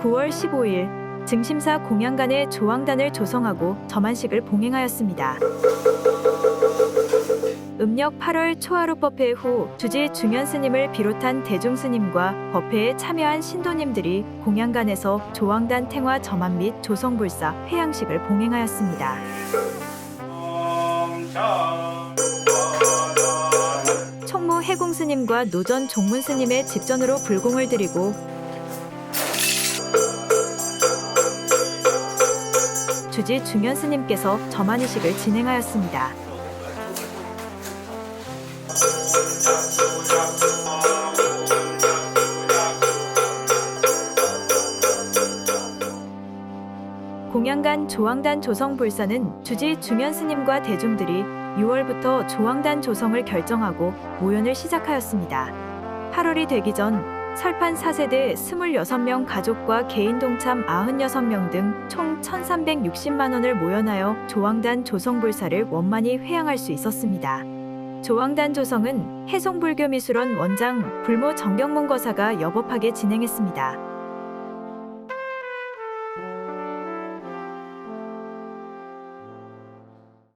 9월 15일 증심사 공양간에 조왕단을 조성하고 점안식을 봉행하였습니다. 음력 8월 초하루 법회 후 주지 중현 스님을 비롯한 대중 스님과 법회에 참여한 신도님들이 공양간에서 조왕단 탱화 점안 및 조성불사 회양식을 봉행하였습니다. 총무 해공 스님과 노전 종문 스님의 집전으로 불공을 드리고 주지 중현 스님께서 점안의식을 진행하였습니다. 공양간 조왕단 조성 불사는 주지 중현 스님과 대중들이 6월부터 조왕단 조성을 결정하고 모연을 시작하였습니다. 8월이 되기 전 설판 4세대 26명 가족과 개인 동참 96명 등 총 1,360만 원을 모연하여 조왕단 조성불사를 원만히 회양할 수 있었습니다. 조왕단 조성은 해송불교미술원 원장 불모 정경문 거사가 여법하게 진행했습니다.